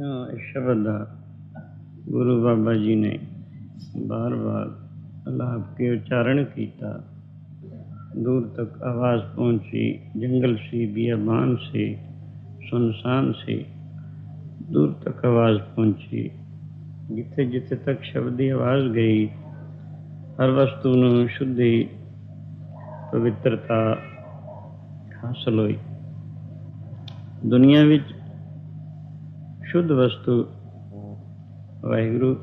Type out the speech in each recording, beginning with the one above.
ਅਹ ਸ਼ਬਦ ਦਾ ਗੁਰੂ ਬਾਬਾ ਜੀ ਨੇ ਬਾਰ-ਬਾਰ ਅਲਾਪ ਕੇ ਉਚਾਰਨ ਕੀਤਾ दूर तक आवाज पहुंची जंगल सी बियाबान से सुनसान से दूर तक आवाज पहुंची ਜਿੱਥੇ ਜਿੱਥੇ ਤੱਕ ਸ਼ਬਦ ਦੀ ਆਵਾਜ਼ ਗਈ ਹਰ ਵਸਤੂ ਨੂੰ ਸ਼ੁੱਧੀ ਪਵਿੱਤਰਤਾ ਹਾਸਲ ਹੋਈ ਦੁਨੀਆ ਵਿੱਚ ਸ਼ੁੱਧ ਵਸਤੂ ਵਾਹਿਗੁਰੂ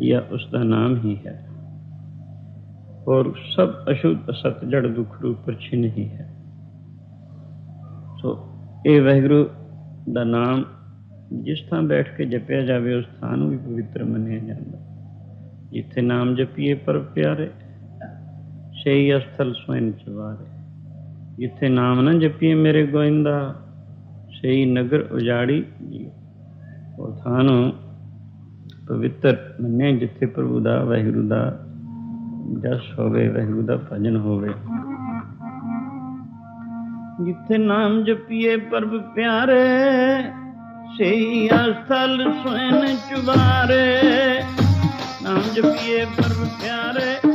ਜਾਂ ਉਸ ਦਾ ਨਾਮ ਹੀ ਹੈ और सब अशुद्ध असत जड़ दुख रूप परछी नहीं है ਸੋ ਇਹ ਵਾਹਿਗੁਰੂ ਦਾ ਨਾਮ ਜਿਸ ਥਾਂ ਬੈਠ ਕੇ ਜਪਿਆ ਜਾਵੇ ਉਸ ਥਾਂ ਨੂੰ ਵੀ ਪਵਿੱਤਰ ਮੰਨਿਆ ਜਾਂਦਾ ਜਿੱਥੇ ਨਾਮ ਜਪੀਏ ਪਰ ਪਿਆਰੇ ਸਹੀ ਅਸਥਲ ਸੋਇਨ ਚਵਾਰੇ ਜਿੱਥੇ ਨਾਮ ਨਾ ਜਪੀਏ ਮੇਰੇ ਗੋਇੰਦਾ ਸਹੀ ਨਗਰ ਉਜਾੜੀ ਜੀ ਉਹ ਥਾਂ ਪਵਿੱਤਰ ਮੰਨਿਆ ਜਿੱਥੇ ਪ੍ਰਭੂ ਦਾ, ਵਾਹਿਗੁਰੂ ਦਾ ਜਸ ਹੋਵੇ, ਵਾਹਿਗੁਰੂ ਦਾ ਭਜਨ ਹੋਵੇ। ਜਿੱਥੇ ਨਾਮ ਜਪੀਏ ਪਰਬ ਪਿਆਰੇ ਸਹੀ ਅਸਥਲ ਸੋਇਨ ਚੁਬਾਰੇ। ਨਾਮ ਜਪੀਏ ਪਰਬ ਪਿਆਰੇ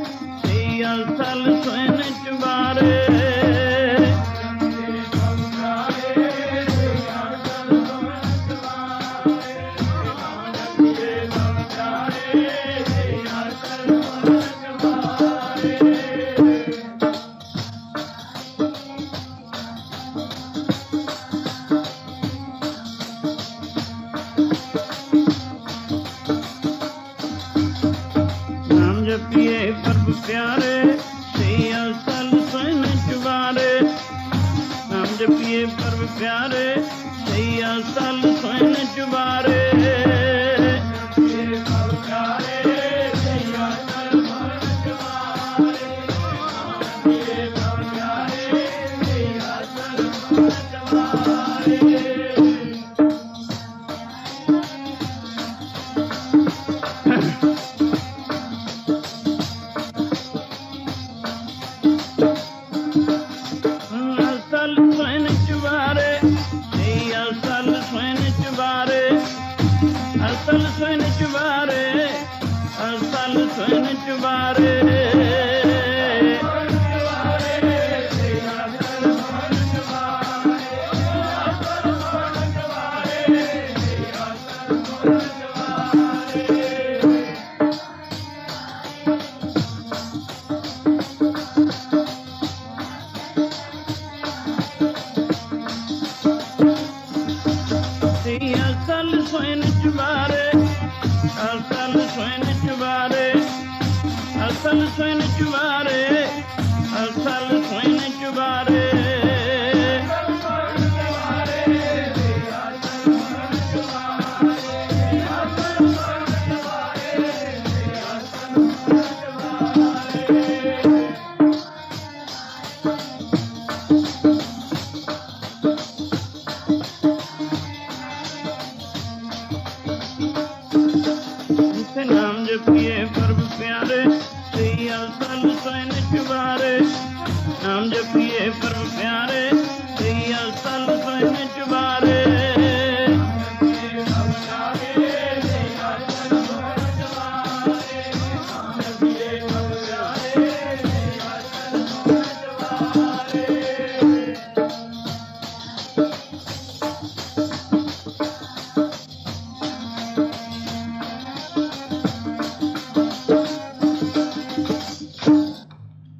ਸਨ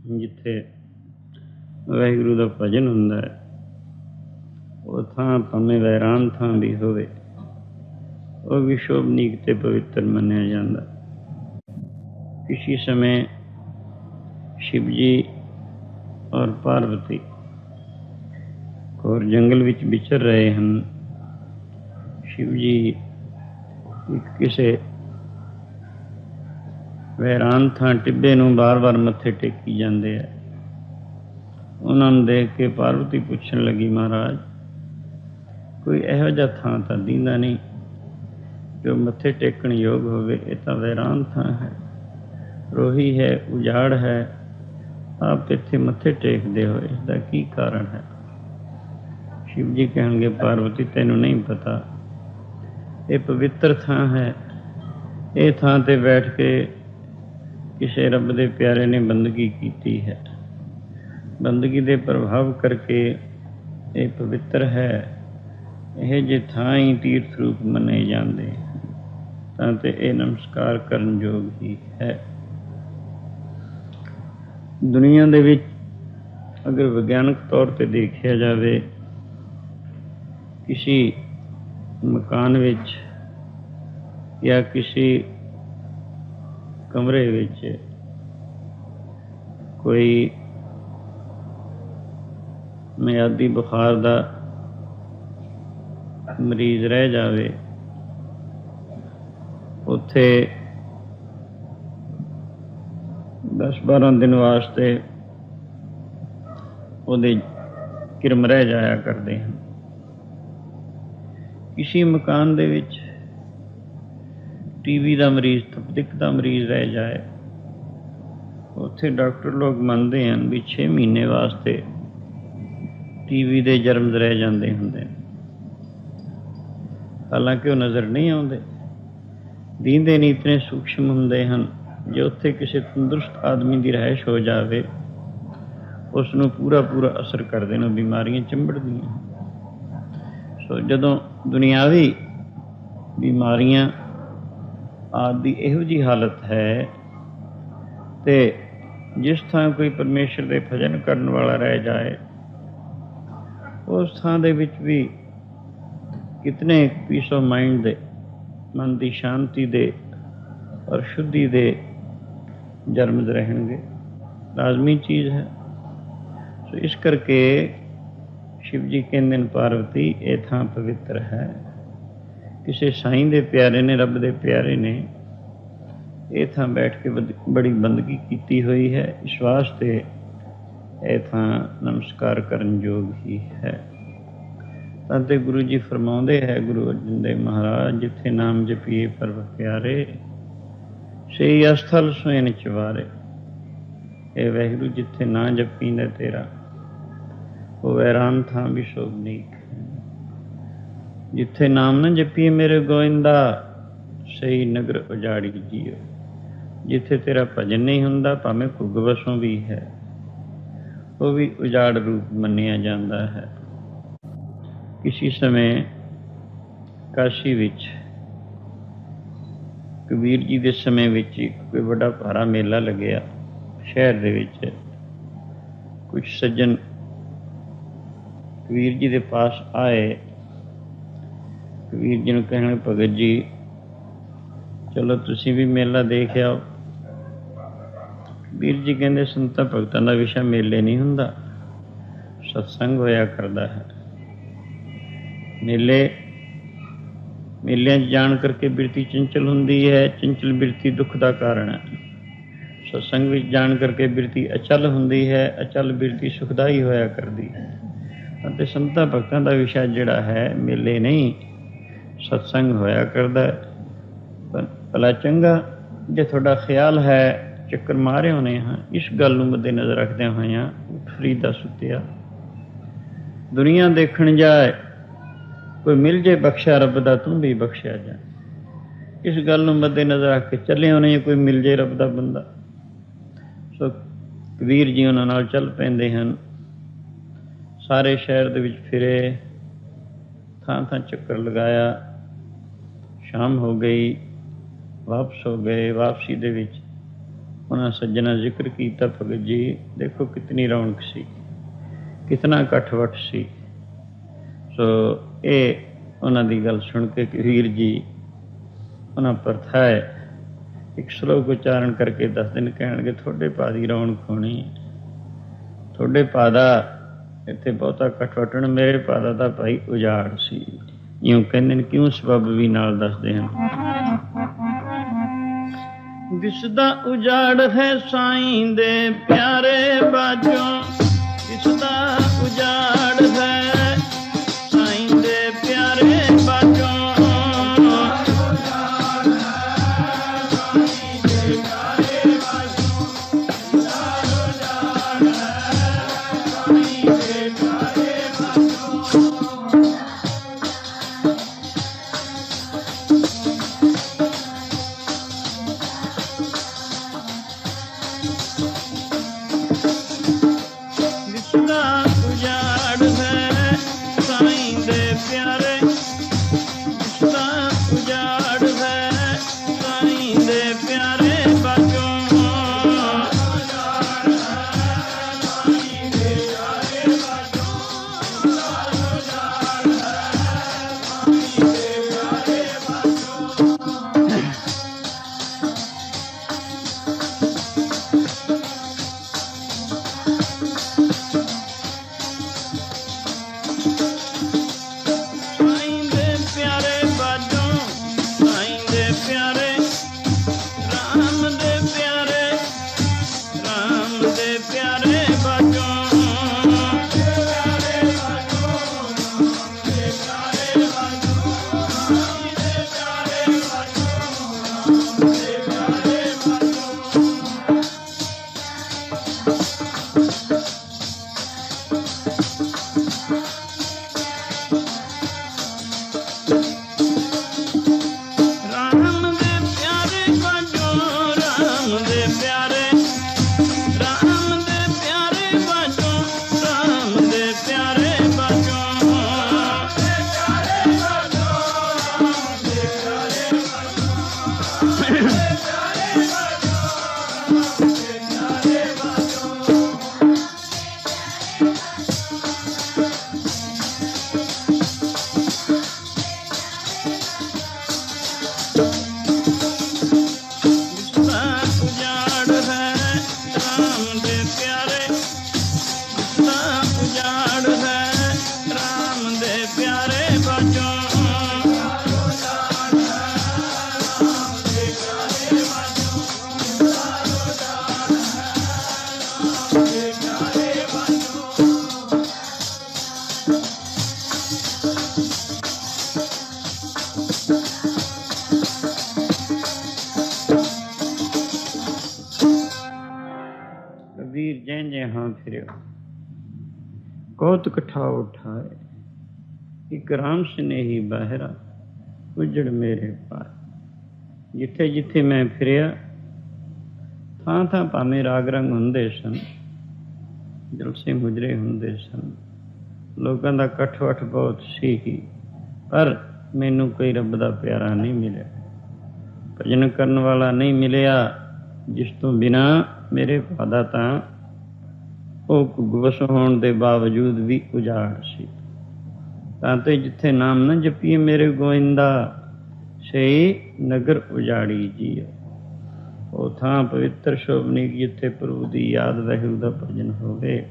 ਜਿੱਥੇ ਵਾਹਿਗੁਰੂ ਦਾ ਭਜਨ ਹੁੰਦਾ ਹੈ, ਉਹ ਥਾਂ ਭਾਵੇਂ ਵੈਰਾਨ ਥਾਂ ਵੀ ਹੋਵੇ, ਉਹ ਵੀ ਸ਼ੋਭਨੀਕ ਤੇ ਪਵਿੱਤਰ ਮੰਨਿਆ ਜਾਂਦਾ ਕਿਸੇ ਸਮੇਂ ਸ਼ਿਵ ਜੀ ਔਰ ਪਾਰਵਤੀ ਔਰ ਜੰਗਲ ਵਿੱਚ ਵਿਚਰ ਰਹੇ ਹਨ। ਸ਼ਿਵ ਜੀ ਕਿਸੇ ਵੈਰਾਨ ਥਾਂ ਟਿੱਬੇ ਨੂੰ ਬਾਰ-ਬਾਰ ਮੱਥੇ ਟੇਕੀ ਜਾਂਦੇ ਆ। ਉਹਨਾਂ ਨੂੰ ਦੇਖ ਕੇ ਪਾਰਵਤੀ ਪੁੱਛਣ ਲੱਗੀ, ਮਹਾਰਾਜ, ਕੋਈ ਇਹੋ ਜਿਹਾ ਥਾਂ ਤਾਂ ਦੀਂਦਾ ਨਹੀਂ? ਜੋ ਮੱਥੇ ਟੇਕਣ ਯੋਗ ਹੋਵੇ, ਇਹ ਤਾਂ ਵੈਰਾਨ ਥਾਂ ਹੈ। ਰੋਹੀ ਹੈ, ਉਜਾੜ ਹੈ। ਆਪ ਇੱਥੇ ਮੱਥੇ ਟੇਕਦੇ ਹੋ ਇਸ ਦਾ ਕੀ ਕਾਰਨ ਹੈ? ਸ਼ਿਵ ਜੀ ਕਹਿਣਗੇ, ਪਾਰਵਤੀ, ਤੈਨੂੰ ਨਹੀਂ ਪਤਾ। ਇਹ ਪਵਿੱਤਰ ਥਾਂ ਹੈ। ਇਹ ਥਾਂ ਤੇ ਬੈਠ ਕੇ ਕਿਸੇ ਰੱਬ ਦੇ ਪਿਆਰੇ ਨੇ ਬੰਦਗੀ ਕੀਤੀ ਹੈ। ਬੰਦਗੀ ਦੇ ਪ੍ਰਭਾਵ ਕਰਕੇ ਇਹ ਪਵਿੱਤਰ ਹੈ। ਇਹ ਜੇ ਥਾਂ ਹੀ ਤੀਰਥ ਰੂਪ ਮੰਨੇ ਜਾਂਦੇ, ਤਾਂ ਤੇ ਇਹ ਨਮਸਕਾਰ ਕਰਨ ਯੋਗ ਹੀ ਹੈ। ਦੁਨੀਆ ਦੇ ਵਿੱਚ ਅਗਰ ਵਿਗਿਆਨਕ ਤੌਰ ਤੇ ਦੇਖਿਆ ਜਾਵੇ, ਕਿਸੇ ਮਕਾਨ ਵਿੱਚ ਜਾਂ ਕਿਸੇ ਕਮਰੇ ਵਿੱਚ ਕੋਈ ਮਿਆਦੀ ਬੁਖਾਰ ਦਾ ਮਰੀਜ਼ ਰਹਿ ਜਾਵੇ, ਉੱਥੇ 10-12 ਦਿਨ ਵਾਸਤੇ ਉਹਦੇ ਕਿਰਮ ਰਹਿ ਜਾਇਆ ਕਰਦੇ ਹਨ। ਕਿਸੇ ਮਕਾਨ ਦੇ ਵਿੱਚ ਟੀਵੀ ਦਾ ਮਰੀਜ਼ ਤਪਦਿਕ ਦਾ ਮਰੀਜ਼ ਰਹਿ ਜਾਏ। ਉੱਥੇ ਡਾਕਟਰ ਲੋਕ ਮੰਨਦੇ ਹਨ ਵੀ 6 ਮਹੀਨੇ ਵਾਸਤੇ ਟੀਵੀ ਦੇ ਜਰਮਸ ਰਹਿ ਜਾਂਦੇ ਹੁੰਦੇ ਨੇ। ਹਾਲਾਂਕਿ ਉਹ ਨਜ਼ਰ ਨਹੀਂ ਆਉਂਦੇ। ਦੀਨ ਦੇ ਨੀਤ ਨੇ ਸੂਖਸ਼ਮ ਹੁੰਦੇ ਹਨ। ਜੇ ਉੱਥੇ ਕਿਸੇ ਤੰਦਰੁਸਤ ਆਦਮੀ ਦੀ ਰਹਿਸ਼ ਹੋ ਜਾਵੇ ਉਸ ਨੂੰ ਪੂਰਾ ਪੂਰਾ ਅਸਰ ਕਰਦੇ ਨੇ ਬਿਮਾਰੀਆਂ ਚੰਬੜਦੀਆਂ ਸੋ ਜਦੋਂ ਦੁਨਿਆਵੀ ਬਿਮਾਰੀਆਂ ਆਦਿ ਦੀ ਇਹੋ ਜੀ ਹਾਲਤ ਹੈ ਤੇ ਜਿਸ ਥਾਂ ਕੋਈ ਪਰਮੇਸ਼ਰ ਦੇ ਭਜਨ ਕਰਨ ਵਾਲਾ ਰਹਿ ਜਾਏ, ਉਸ ਥਾਂ ਦੇ ਵਿੱਚ ਵੀ ਕਿਤਨੇ ਪੀਸ ਆਫ ਮਾਈਂਡ ਦੇ, ਮਨ ਦੀ ਸ਼ਾਂਤੀ ਦੇ ਔਰ ਸ਼ੁੱਧੀ ਦੇ ਜਰਮਜ਼ ਰਹਿਣਗੇ। ਲਾਜ਼ਮੀ ਚੀਜ਼ ਹੈ। ਸੋ ਇਸ ਕਰਕੇ ਸ਼ਿਵ ਜੀ ਕਹਿੰਦੇ ਨੇ, ਪਾਰਵਤੀ, ਇਹ ਥਾਂ ਪਵਿੱਤਰ ਹੈ। ਕਿਸੇ ਸਾਈਂ ਦੇ ਪਿਆਰੇ ਨੇ, ਰੱਬ ਦੇ ਪਿਆਰੇ ਨੇ, ਇਹ ਥਾਂ ਬੈਠ ਕੇ ਬਦ- ਬੜੀ ਬੰਦਗੀ ਕੀਤੀ ਹੋਈ ਹੈ। ਇਸ ਵਾਸਤੇ ਇਹ ਥਾਂ ਨਮਸਕਾਰ ਕਰਨ ਯੋਗ ਹੀ ਹੈ। ਤਾਂ ਤੇ ਗੁਰੂ ਜੀ ਫਰਮਾਉਂਦੇ ਹੈ, ਗੁਰੂ ਅਰਜਨ ਦੇਵ ਮਹਾਰਾਜ, ਜਿੱਥੇ ਨਾਮ ਜਪੀਏ ਪਰਵ ਪਿਆਰੇ ਸਹੀ ਅਸਥਲ ਸੋਇਨ ਚਵਾਰੇ ਇਹ ਵਹਿਗੁਰੂ, ਜਿੱਥੇ ਨਾ ਜਪੀਂਦਾ ਤੇਰਾ, ਉਹ ਵੈਰਾਨ ਥਾਂ ਵੀ ਸ਼ੋਭਨੀਕ ਜਿੱਥੇ ਨਾਮ ਨਾ ਜਪੀਏ ਮੇਰੇ ਗੋਇੰਦਾ, ਸਹੀ ਨਗਰ ਉਜਾੜੀ ਜੀਓ। ਜਿੱਥੇ ਤੇਰਾ ਭਜਨ ਨਹੀਂ ਹੁੰਦਾ, ਭਾਵੇਂ ਭੁੱਗ ਵਸੋਂ ਵੀ ਹੈ। ਉਹ ਵੀ ਉਜਾੜ ਰੂਪ ਮੰਨਿਆ ਜਾਂਦਾ ਹੈ। ਕਿਸੇ ਸਮੇਂ ਕਾਸ਼ੀ ਵਿੱਚ, ਕਬੀਰ ਜੀ ਦੇ ਸਮੇਂ ਵਿੱਚ ਇੱਕ ਕੋਈ ਵੱਡਾ ਭਾਰਾ ਮੇਲਾ ਲੱਗਿਆ। ਸ਼ਹਿਰ ਦੇ ਵਿੱਚ ਕੁਝ ਸੱਜਣ ਕਬੀਰ ਜੀ ਦੇ ਪਾਸ ਆਏ। ਵੀਰ ਜੀ ਨੂੰ ਕਹਿਣ, ਭਗਤ ਜੀ, ਚਲੋ ਤੁਸੀਂ ਵੀ ਮੇਲਾ ਦੇਖ ਆਓ। ਵੀਰ ਜੀ ਕਹਿੰਦੇ, ਸੰਤਾਂ ਭਗਤਾਂ ਦਾ ਵਿਸ਼ਾ ਮੇਲੇ ਨਹੀਂ ਹੁੰਦਾ। ਸਤਸੰਗ ਹੋਇਆ ਕਰਦਾ ਹੈ। ਮੇਲੇ, ਮੇਲਿਆਂ 'ਚ ਜਾਣ ਕਰਕੇ ਬਿਰਤੀ ਚੰਚਲ ਹੁੰਦੀ ਹੈ। ਚੰਚਲ ਬਿਰਤੀ ਦੁੱਖ ਦਾ ਕਾਰਨ ਹੈ। ਸਤਸੰਗ ਵਿੱਚ ਜਾਣ ਕਰਕੇ ਬਿਰਤੀ ਅਚਲ ਹੁੰਦੀ ਹੈ। ਅਚਲ ਬਿਰਤੀ ਸੁਖਦਾਈ ਹੋਇਆ ਕਰਦੀ ਹੈ। ਅਤੇ ਸੰਤਾਂ ਭਗਤਾਂ ਦਾ ਵਿਸ਼ਾ ਜਿਹੜਾ ਹੈ, ਮੇਲੇ ਨਹੀਂ। ਸਤਸੰਗ ਹੋਇਆ ਕਰਦਾ ਹੈ। ਭਲਾ ਚੰਗਾ ਜੇ ਤੁਹਾਡਾ ਖਿਆਲ ਹੈ, ਚੱਕਰ ਮਾਰੇ ਹੋਣੇ ਹਾਂ। ਇਸ ਗੱਲ ਨੂੰ ਮੱਦੇ ਨਜ਼ਰ ਰੱਖਦਿਆਂ ਹੋਇਆਂ ਉੱਠ ਫਰੀਦਾ ਸੁੱਤਿਆ। ਦੁਨੀਆ ਦੇਖਣ ਜਾਏ, ਕੋਈ ਮਿਲ ਜੇ ਬਖਸ਼ਿਆ, ਰੱਬ ਦਾ ਤੂੰ ਵੀ ਬਖਸ਼ਿਆ ਜਾ। ਇਸ ਗੱਲ ਨੂੰ ਮੱਦੇ ਨਜ਼ਰ ਰੱਖ ਕੇ ਚੱਲੇ ਹੋਣੇ ਕੋਈ ਮਿਲ ਜੇ ਰੱਬ ਦਾ ਬੰਦਾ। ਸੋ ਕਬੀਰ ਜੀ ਉਹਨਾਂ ਨਾਲ ਚੱਲ ਪੈਂਦੇ ਹਨ। ਸਾਰੇ ਸ਼ਹਿਰ ਦੇ ਵਿੱਚ ਫਿਰੇ ਥਾਂ ਥਾਂ ਚੱਕਰ ਲਗਾਇਆ। ਸ਼ਾਮ ਹੋ ਗਈ, ਵਾਪਸ ਹੋ ਗਏ, ਵਾਪਸੀ ਦੇ ਵਿੱਚ ਉਹਨਾਂ ਸੱਜਣਾ ਜ਼ਿਕਰ ਕੀਤਾ, ਭਗਤ ਜੀ, ਦੇਖੋ ਕਿਤਨੀ ਰੌਣਕ ਸੀ, ਕਿਤਨਾ ਇਕੱਠ ਸੀ। ਸੋ ਇਹ ਉਹਨਾਂ ਦੀ ਗੱਲ ਸੁਣ ਕੇ ਕਬੀਰ ਜੀ ਉਹਨਾਂ ਪਰਥਾ ਹੈ ਇੱਕ ਸ਼ਲੋਕ ਉਚਾਰਨ ਕਰਕੇ ਦਸ ਦਿਨ ਕਹਿਣਗੇ, ਤੁਹਾਡੇ ਪਾ ਦੀ ਰੌਣਕ ਹੋਣੀ, ਤੁਹਾਡੇ ਪਾਦਾ ਇੱਥੇ ਬਹੁਤਾ ਇਕੱਠ ਮੇਰੇ ਪਾਦਾ ਦਾ ਤਾਂ ਭਾਈ ਉਜਾੜ ਸੀ। ਇਉਂ ਕਹਿੰਦੇ ਨੇ ਕਿਉਂ ਸਬਬ ਵੀ ਨਾਲ ਦੱਸਦੇ ਹਨ। ਦਿਸਦਾ ਉਜਾੜ ਹੈ ਸਾਈਂ ਦੇ ਪਿਆਰੇ ਬਾਜੋਂ। Thanks. ਵੀਰ ਤੈਂ ਜਿਹਾਂ ਫਿਰਿਓ। ਕੌਤਕ ਠਾ ਉਠਾਏ, ਇਕ ਰਾਮ ਸਨੇਹੀ ਬਾਹਰਾ ਉਜੜ ਮੇਰੇ ਪਾਰ। ਜਿੱਥੇ ਜਿੱਥੇ ਮੈਂ ਫਿਰਿਆ, ਥਾਂ ਥਾਂ ਭਾਵੇਂ ਰਾਗ ਰੰਗ ਹੁੰਦੇ ਸਨ, ਜਲਸੇ ਮੁਜਰੇ ਹੁੰਦੇ ਸਨ। ਲੋਕਾਂ ਦਾ ਇਕੱਠ ਵਠ ਬਹੁਤ ਸੀ ਪਰ ਮੈਨੂੰ ਕੋਈ ਰੱਬ ਦਾ ਪਿਆਰਾ ਨਹੀਂ ਮਿਲਿਆ। ਭਜਨ ਕਰਨ ਵਾਲਾ ਨਹੀਂ ਮਿਲਿਆ, ਜਿਸ ਤੋਂ ਬਿਨਾ ਮੇਰੇ ਪਾਦਾ ਤਾਂ ਉਹ ਕੁਗਵਸ ਹੋਣ ਦੇ ਬਾਵਜੂਦ ਵੀ ਉਜਾੜ ਸੀ। ਤਾਂ ਤੇ ਜਿੱਥੇ ਨਾਮ ਨਾ ਜਪੀਏ ਮੇਰੇ ਗੋਇੰਦਾ, ਸਹੀ ਨਗਰ ਉਜਾੜੀ ਜੀ ਉਹ ਥਾਂ ਪਵਿੱਤਰ ਸ਼ੋਭਨੀ ਜਿੱਥੇ ਪ੍ਰਭੂ ਦੀ ਯਾਦ ਵਹਿੂ ਦਾ ਭਜਨ ਹੋਵੇ।